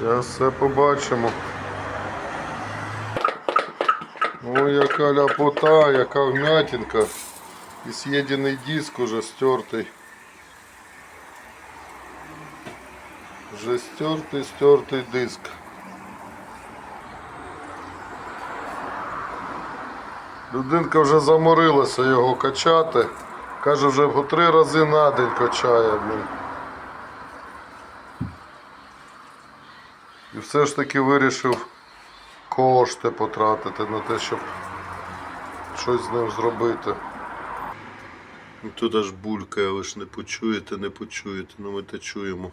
Зараз все побачимо. Ой, яка ляпота, яка вмятинка. І з'єдений диск уже стертий. Вже стертий, стертий диск. Людинка вже заморилася його качати. Каже, вже по три рази на день качає. Блін. І все ж таки вирішив кошти потратити на те, щоб щось з ним зробити. Ну, Тут аж булькає, ви ж не почуєте, не почуєте, ну ми те чуємо.